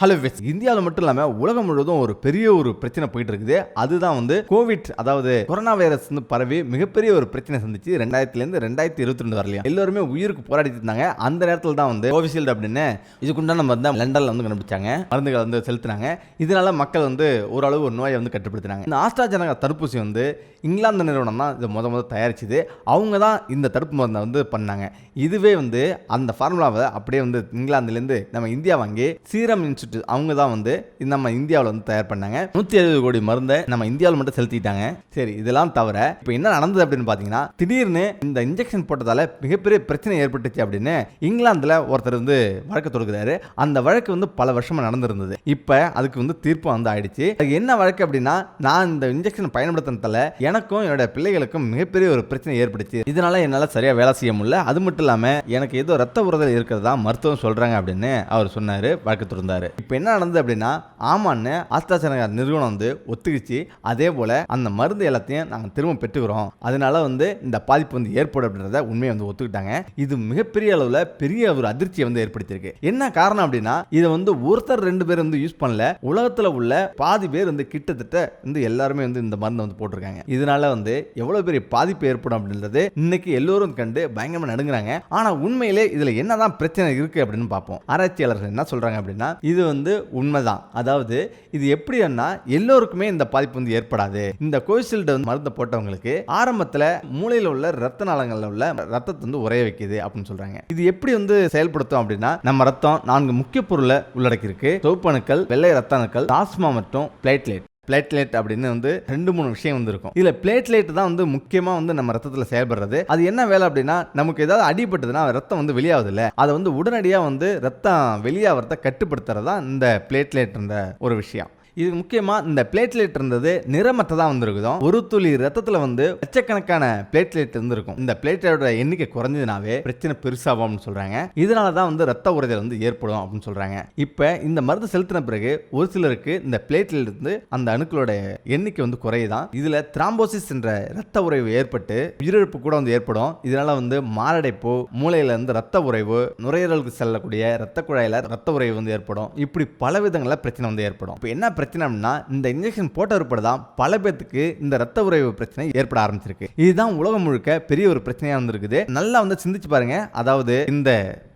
Hello வெஸ் இந்தியாவில் மட்டும் இல்லாமல் உலகம் முழுவதும் ஒரு பெரிய ஒரு பிரச்சனை போயிட்டு இருக்குது அதுதான் வந்து கோவிட் அதாவது கொரோனா வைரஸ் வந்து பரவி மிகப்பெரிய ஒரு பிரச்சனை சந்திச்சு ரெண்டாயிரத்துலேருந்து ரெண்டாயிரத்தி இருபத்தி ரெண்டு வரலையும் எல்லாருமே உயிருக்கு போராடிட்டு இருந்தாங்க. அந்த நேரத்தில் தான் வந்து கோவிஷீல்டு அப்படின்னு இதுக்குண்டான வந்து லண்டனில் வந்து கண்டுபிடிச்சாங்க. மருந்துகளை வந்து செலுத்தினாங்க. இதனால மக்கள் வந்து ஓரளவு ஒரு நோயை வந்து கட்டுப்படுத்தினாங்க. இந்த ஆஸ்ட்ராஜனகா தடுப்பூசி வந்து இங்கிலாந்து நிறுவனம் தான் இதை முத முத தயாரிச்சது. அவங்க தான் இந்த தடுப்பு மருந்தை வந்து பண்ணாங்க. இதுவே வந்து அந்த ஃபார்முலாவை அப்படியே வந்து இங்கிலாந்துலேருந்து நம்ம இந்தியா வாங்கி சீரம் இன்ஸ்டியூட் அவங்க தான் வந்து நம்ம இந்தியாவில் வந்து தயார் பண்ணாங்க. நூற்றி எழுபது கோடி மருந்தை நம்ம இந்தியாவில் மட்டும் செலுத்திட்டாங்க. சரி இதெல்லாம் தவிர இப்போ என்ன நடந்தது அப்படின்னு பார்த்தீங்கன்னா திடீர்னு இந்த இன்ஜெக்ஷன் போட்டதால் மிகப்பெரிய பிரச்சனை ஏற்பட்டுச்சு அப்படின்னு இங்கிலாந்தில் ஒருத்தர் வந்து வழக்கு தொடுக்கிறாரு. அந்த வழக்கு வந்து பல வருஷமாக நடந்திருந்தது. இப்போ அதுக்கு வந்து தீர்ப்பு வந்து ஆயிடுச்சு. அது என்ன வழக்கு அப்படின்னா நான் இந்த இன்ஜெக்ஷன் பயன்படுத்தினதால எனக்கும் என்னோட பிள்ளைகளுக்கும் மிகப்பெரிய ஒரு பிரச்சனை ஏற்பட்டுச்சு. இதனால என்னால் சரியாக வேலை செய்ய முடியல. அது மட்டும் இல்லாமல் எனக்கு ஏதோ ரத்த உறுதல் இருக்கிறதா மருத்துவம் சொல்கிறாங்க அப்படின்னு அவர் சொன்னார் வழக்கு தொடர்ந்தார் இப்போ என்ன நடந்தது அப்படின்னா ஆமான்னு ஆஸ்திராசனகா நிறுவனம் வந்து ஒத்துக்கிச்சு. அதே போல் அந்த மருந்து எல்லாத்தையும் நாங்கள் திரும்ப பெற்றுக்கிறோம். அதனால வந்து இந்த பாதிப்பு வந்து ஏற்படும் அப்படின்றத உண்மையை வந்து ஒத்துக்கிட்டாங்க. இது மிகப்பெரிய அளவில் பெரிய ஒரு அதிர்ச்சியை வந்து ஏற்படுத்தியிருக்கு. என்ன காரணம் அப்படின்னா இதை வந்து ஒருத்தர் ரெண்டு பேர் வந்து யூஸ் பண்ணல. உலகத்தில் உள்ள பாதி பேர் வந்து கிட்டத்தட்ட வந்து எல்லாருமே வந்து இந்த மருந்தை வந்து போட்டிருக்காங்க. இதனால வந்து எவ்வளோ பெரிய பாதிப்பு ஏற்படும் அப்படின்றது இன்னைக்கு எல்லோரும் கண்டு பயங்கரமாக நடுங்குறாங்க. ஆனால் உண்மையிலே இதில் என்னதான் பிரச்சனை இருக்கு அப்படின்னு பார்ப்போம். ஆராய்ச்சியாளர்கள் என்ன சொல்றாங்க அப்படின்னா இது வந்து உண்மைதான். அதாவது இது எப்படின்னா எல்லோருக்குமே இந்த பாதிப்பு வந்து ஏற்படாது. இந்த கோவிஷீல்டு வந்து மருந்து போட்டவங்களுக்கு ஆரம்பத்தில் மூளையில் உள்ள ரத்த நாளங்களில் உள்ள ரத்தத்தை வந்து உரைய வைக்குது அப்படின்னு சொல்றாங்க. இது எப்படி வந்து செயல்படுத்தும் அப்படின்னா நம்ம ரத்தம் நான்கு முக்கிய பொருளை உள்ளடக்கியிருக்கு. சிவப்பணுக்கள் வெள்ளை ரத்த அணுக்கள் பிளாஸ்மா மற்றும் பிளேட்லெட். பிளேட்லெட் அப்படின்னு வந்து ரெண்டு மூணு விஷயம் வந்துருக்கும். இதில் பிளேட்லெட் தான் வந்து முக்கியமாக வந்து நம்ம ரத்தத்தில் செயல்படுறது. அது என்ன வேலை அப்படின்னா நமக்கு ஏதாவது அடிபட்டதுன்னா ரத்தம் வந்து வெளியாகுது இல்லை அதை வந்து உடனடியாக வந்து ரத்தம் வெளியாகிறத கட்டுப்படுத்துறது தான் இந்த பிளேட்லெட்ன்ற ஒரு விஷயம். இது முக்கியமாக இந்த பிளேட்லெட் இருந்தது நிறமத்தை தான் வந்திருக்குதோ ஒரு துளி ரத்தத்தில் வந்து லட்சக்கணக்கான பிளேட்லெட் இருந்திருக்கும். இந்த பிளேட்லெட்டோட எண்ணிக்கை குறைஞ்சதுனாவே பிரச்சனை பெருசாகும்னு சொல்கிறாங்க இதனால தான் வந்து ரத்த உறைதல் வந்து ஏற்படும் அப்படின்னு சொல்கிறாங்க இப்போ இந்த மருந்து செலுத்தின பிறகு ஒரு சிலருக்கு இந்த பிளேட்லெட் இருந்து அந்த அணுக்களோட எண்ணிக்கை வந்து குறையுதான் இதில் திராம்போசிஸ் என்ற ரத்த உறைவு ஏற்பட்டு உயிரிழப்பு கூட வந்து ஏற்படும். இதனால வந்து மாரடைப்பு மூளையிலிருந்து ரத்த உறைவு நுரையீரலுக்கு செல்லக்கூடிய ரத்த குழாயில் ரத்த உறைவு வந்து ஏற்படும். இப்படி பல விதங்களில் பிரச்சனை வந்து ஏற்படும். இப்போ என்ன பிரச்சனை அப்படின்னா இந்த இன்ஜெக்ஷன் போட்ட உட்பட தான் பல பேத்துக்கு இந்த ரத்த உறைவு பிரச்சனை ஏற்பட ஆரம்பிச்சிருக்கு. இதுதான் உலகம் முழுக்க பெரிய ஒரு பிரச்சனையா வந்திருக்குது நல்லா வந்து சிந்திச்சு பாருங்க. அதாவது இந்த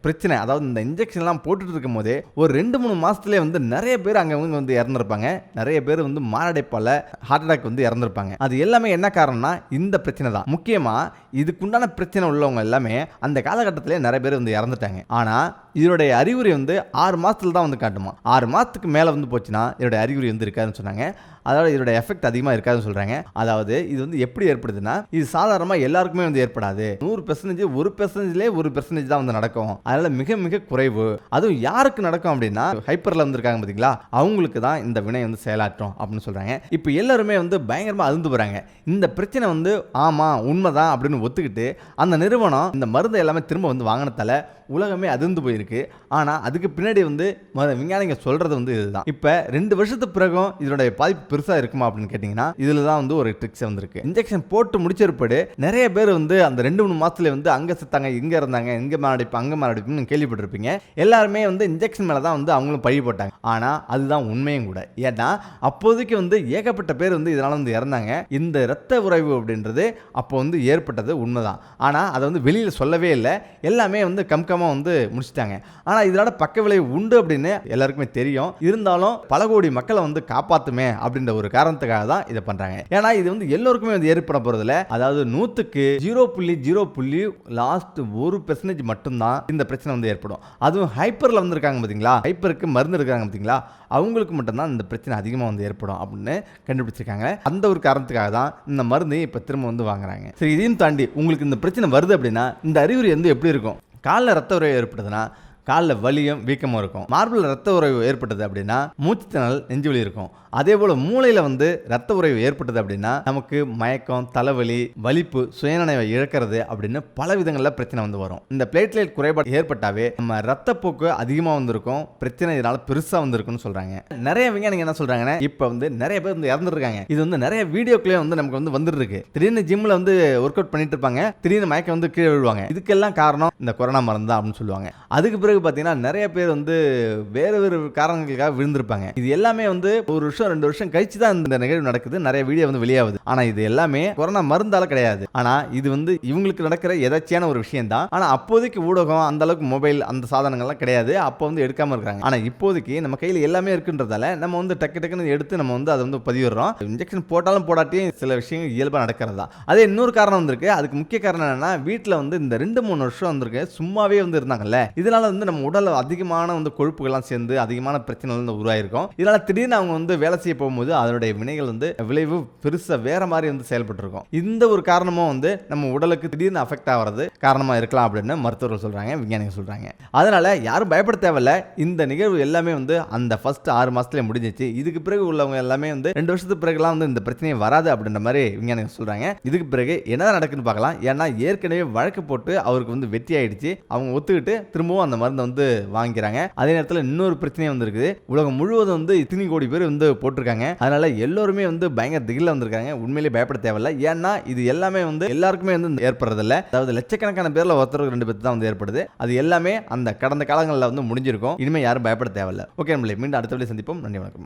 பிரச்சனை. அதாவது இந்த இன்ஜெக்ஷன்லாம் போட்டுட்டு இருக்கும் போதே ஒரு ரெண்டு மூணு மாசத்துலேயே வந்து நிறைய பேர் அங்கவங்க வந்து இறந்துருப்பாங்க. நிறைய பேர் வந்து மாரடைப்பால் ஹார்ட் அட்டாக் வந்து இறந்துருப்பாங்க. அது எல்லாமே என்ன காரணம்னா இந்த பிரச்சனை தான். முக்கியமாக இதுக்குண்டான பிரச்சனை உள்ளவங்க எல்லாமே அந்த காலகட்டத்திலே நிறைய பேர் வந்து இறந்துட்டாங்க. ஆனால் இதனுடைய அறிகுறி வந்து ஆறு மாதத்துல தான் வந்து காட்டுமா. ஆறு மாதத்துக்கு மேலே வந்து போச்சுன்னா இதோடைய அறிகுறி வந்து இருக்காதுன்னு சொன்னாங்க. அதாவது இதோட எஃபெக்ட் அதிகமாக இருக்காதுன்னு சொல்கிறாங்க அதாவது இது வந்து எப்படி ஏற்படுதுன்னா இது சாதாரணமாக எல்லாருக்குமே வந்து ஏற்படாது. நூறு பெர்சன்டேஜ் ஒரு பெர்சன்டேஜ்லேயே ஒரு பெர்சன்டேஜ் தான் வந்து நடக்கும். அதனால் மிக மிக குறைவு. அதுவும் யாருக்கு நடக்கும் அப்படின்னா ஹைப்பரில் வந்திருக்காங்க பார்த்தீங்களா அவங்களுக்கு தான் இந்த வினை வந்து செயலாற்றும் அப்படின்னு சொல்கிறாங்க இப்போ எல்லாருமே வந்து பயங்கரமாக அழுந்து போகிறாங்க இந்த பிரச்சனை வந்து ஆமாம் உண்மைதான் அப்படின்னு ஒத்துக்கிட்டு அந்த நிறுவனம் இந்த மருந்து எல்லாமே திரும்ப வந்து வாங்கினதால உலகமே அதிர்ந்து போயிருக்கு. ஆனால் அதுக்கு பின்னாடி வந்து விஞ்ஞானிங்க சொல்கிறது வந்து இதுதான். இப்போ ரெண்டு வருஷத்துக்கு பிறகும் இதனுடைய பாதிப்பு பெருசாக இருக்குமா அப்படின்னு கேட்டிங்கன்னா இதில் தான் வந்து ஒரு ட்ரிக்ஸ் வந்திருக்கு. இன்ஜெக்ஷன் போட்டு முடிச்சிருப்பாடு நிறைய பேர் வந்து அந்த ரெண்டு மூணு மாதத்துல வந்து அங்கே செத்தாங்க இங்கே இருந்தாங்க இங்கே மாரடைப்பு அங்கே அப்படின்னு கேள்விப்பட்டிருப்பீங்க. எல்லாருமே வந்து இன்ஜெக்ஷன் மேலே தான் வந்து அவங்களும் பழி போட்டாங்க. ஆனால் அதுதான் உண்மையும் கூட. ஏன்னா அப்போதைக்கு வந்து ஏகப்பட்ட பேர் வந்து இதனால் வந்து இறந்தாங்க. இந்த இரத்த உறைவு அப்படின்றது அப்போ வந்து ஏற்பட்டது உண்மைதான். ஆனால் அதை வந்து வெளியில் சொல்லவே இல்லை. எல்லாமே வந்து கம்கமாக வந்து முடிச்சிட்டாங்க. ஆனால் இதனால் பக்க விளைவு உண்டு அப்படின்னு எல்லாருக்குமே தெரியும். இருந்தாலும் பல கோடி மக்களை வந்து காப்பாற்றுமே அப்படின்ற ஒரு காரணத்துக்காக தான் இதை பண்ணுறாங்க ஏன்னா இது வந்து எல்லோருக்குமே வந்து ஏற்பட போகிறதில்ல அதாவது நூற்றுக்கு ஜீரோ புள்ளி ஜீரோ புள்ளி லாஸ்ட் ஒரு பெர்சன்டேஜ் மட்டும்தான் இந்த பிரச்சனை வந்து ஏற்படும். அதுவும் ஹைப்பரில் வந்திருக்காங்க பார்த்தீங்களா ஹைப்பருக்கு மருந்து இருக்காங்க பார்த்தீங்களா அவங்களுக்கு மட்டும்தான் இந்த பிரச்சனை அதிகமாக வந்து ஏற்படும் அப்படின்னு கண்டுபிடிச்சிருக்காங்க. அந்த ஒரு காரணத்துக்காக தான் இந்த மருந்து இப்போ திரும்ப வந்து வாங்குறாங்க. சரி இதையும் தாண்டி உங்களுக்கு இந்த பிரச்சனை வருது அப்படின்னா இந்த அறிகுறி வந்து எப்படி இருக்கும்? காலில் ரத்த உறவு ஏற்படுதுன்னா காலில் வலியும் வீக்கமும் இருக்கும். மார்பிள் ரத்த உறைவு ஏற்பட்டது அப்படின்னா மூச்சுத்திணறல் நெஞ்சு வலி இருக்கும். அதே போல் மூளையில் வந்து ரத்த உறைவு ஏற்பட்டது அப்படின்னா நமக்கு மயக்கம் தலைவலி வலிப்பு சுயநினைவை இழக்கிறது அப்படின்னு பல விதங்களில் பிரச்சனை வந்து வரும். இந்த பிளேட்லெட் குறைபாடு ஏற்பட்டாவே நம்ம ரத்தப்போக்கு அதிகமாக வந்திருக்கும் பிரச்சனை இதனால பெருசாக வந்திருக்குன்னு சொல்கிறாங்க நிறைய விஞ்ஞானிங்க என்ன சொல்கிறாங்கன்னா இப்போ வந்து நிறைய பேர் வந்து இறந்துருக்காங்க. இது வந்து நிறைய வீடியோக்களே வந்து நமக்கு வந்து வந்துருக்கு திடீர்னு ஜிம்மில் வந்து ஒர்க் அவுட் பண்ணிட்டு இருப்பாங்க. திடீர்னு மயக்கம் வந்து கீழே விழுவாங்க. இதுக்கெல்லாம் காரணம் இந்த கொரோனா மருந்து தான் அப்படின்னு சொல்லுவாங்க. அதுக்கு பிறகு பிறகு பார்த்தீங்கன்னா நிறைய பேர் வந்து வேறு வேறு காரணங்களுக்காக விழுந்திருப்பாங்க. இது எல்லாமே வந்து ஒரு வருஷம் ரெண்டு வருஷம் கழிச்சு தான் இந்த நிகழ்வு நடக்குது. நிறைய வீடியோ வந்து வெளியாகுது. ஆனால் இது எல்லாமே கொரோனா மருந்தால கிடையாது. ஆனால் இது வந்து இவங்களுக்கு நடக்கிற எதாச்சியான ஒரு விஷயம் தான் ஆனால் அப்போதைக்கு ஊடகம் அந்த அளவுக்கு மொபைல் அந்த சாதனங்கள்லாம் கிடையாது. அப்போ வந்து எடுக்காமல் இருக்காங்க. ஆனால் இப்போதைக்கு நம்ம கையில் எல்லாமே இருக்குன்றதால நம்ம வந்து டக்கு டக்குன்னு எடுத்து நம்ம வந்து அதை வந்து பதிவிடுறோம். இன்ஜெக்ஷன் போட்டாலும் போடாட்டியும் சில விஷயங்கள் இயல்பாக நடக்கிறது? தான் அதே இன்னொரு காரணம் வந்திருக்கு. அதுக்கு முக்கிய காரணம் என்னன்னா வீட்டில் வந்து இந்த ரெண்டு மூணு வருஷம் வந்திருக்கு சும்மாவே வந்து இருந்தாங்கல்ல. இதனால வந்து நம்ம உடல்ல அதிகமான வந்து கொழுப்புகள்லாம் சேர்ந்து அதிகமான பிரச்சனைகள் வந்து உருவாயிருக்கும். இதனால் திடீர்னு அவங்க வந்து வேலை செய்ய போகும்போது அதனுடைய வினைகள் வந்து விளைவு பெருசாக வேற மாதிரி வந்து செயல்பட்டு இருக்கும் இந்த ஒரு காரணமும் வந்து நம்ம உடலுக்கு திடீர்னு அஃபெக்ட் ஆகிறது காரணமாக இருக்கலாம் அப்படின்னு மருத்துவர்கள் சொல்றாங்க விஞ்ஞானிகள் சொல்றாங்க. அதனால யாரும் பயப்பட தேவையில்ல. இந்த நிகழ்வு எல்லாமே வந்து அந்த ஃபர்ஸ்ட் ஆறு மாசத்துல முடிஞ்சிச்சு. இதுக்கு பிறகு உள்ளவங்க எல்லாமே வந்து ரெண்டு வருஷத்துக்கு பிறகுலாம் வந்து இந்த பிரச்சனையே வராது அப்படின்ற மாதிரி விஞ்ஞானிகள் சொல்றாங்க. இதுக்கு பிறகு என்ன நடக்குன்னு பார்க்கலாம். ஏன்னா ஏற்கனவே வழக்கு போட்டு அவருக்கு வந்து வெற்றி ஆயிடுச்சு. அவங்க ஒத்துக்கிட்டு திரும்பவும் அந்த மாதிரி வந்து வாங்கிக்கிறாங்க. அதே நேரத்தில் இன்னொரு பிரச்சனையும் வந்திருக்குது. உலகம் முழுவதும் வந்து இத்தனை கோடி பேர் வந்து போட்டிருக்காங்க. அதனால எல்லோருமே வந்து பயங்கர திகில வந்திருக்காங்க. உண்மையிலேயே பயப்பட தேவையில்லை. ஏன்னா இது எல்லாமே வந்து எல்லாருக்குமே வந்து ஏற்படுறதில்ல. அதாவது லட்சக்கணக்கான பேரில் ஒருத்தருக்கு ரெண்டு பேருக்கு தான் வந்து ஏற்படுது. அது எல்லாமே அந்த கடந்த காலங்களில் வந்து முடிஞ்சிருக்கும். இனிமேல் யாரும் பயப்பட தேவையில்ல. ஓகே நம்மளே மீண்டும் அடுத்த வழி சந்திப்போம். நன்றி வணக்கம்.